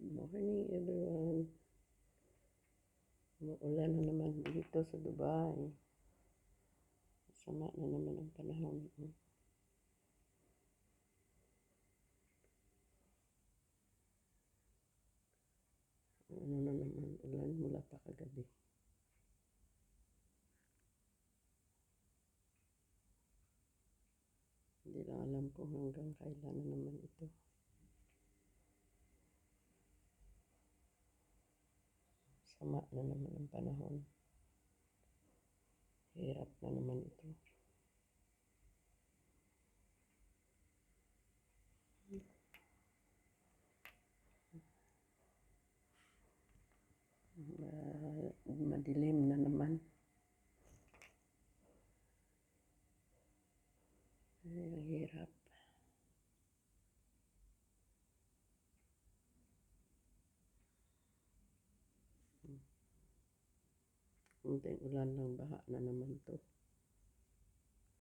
morning everyone. Umuulan na naman dito sa Dubai. Sama na naman ang panahon. Ano na naman, ulan mula pa kagabi. Hindi lang alam kung hanggang kailan na naman ito. Sama na naman ang panahon. Hirap na naman ito. Ma- madilim na naman. Ang hirap. Kunting ulan lang, baha na naman to.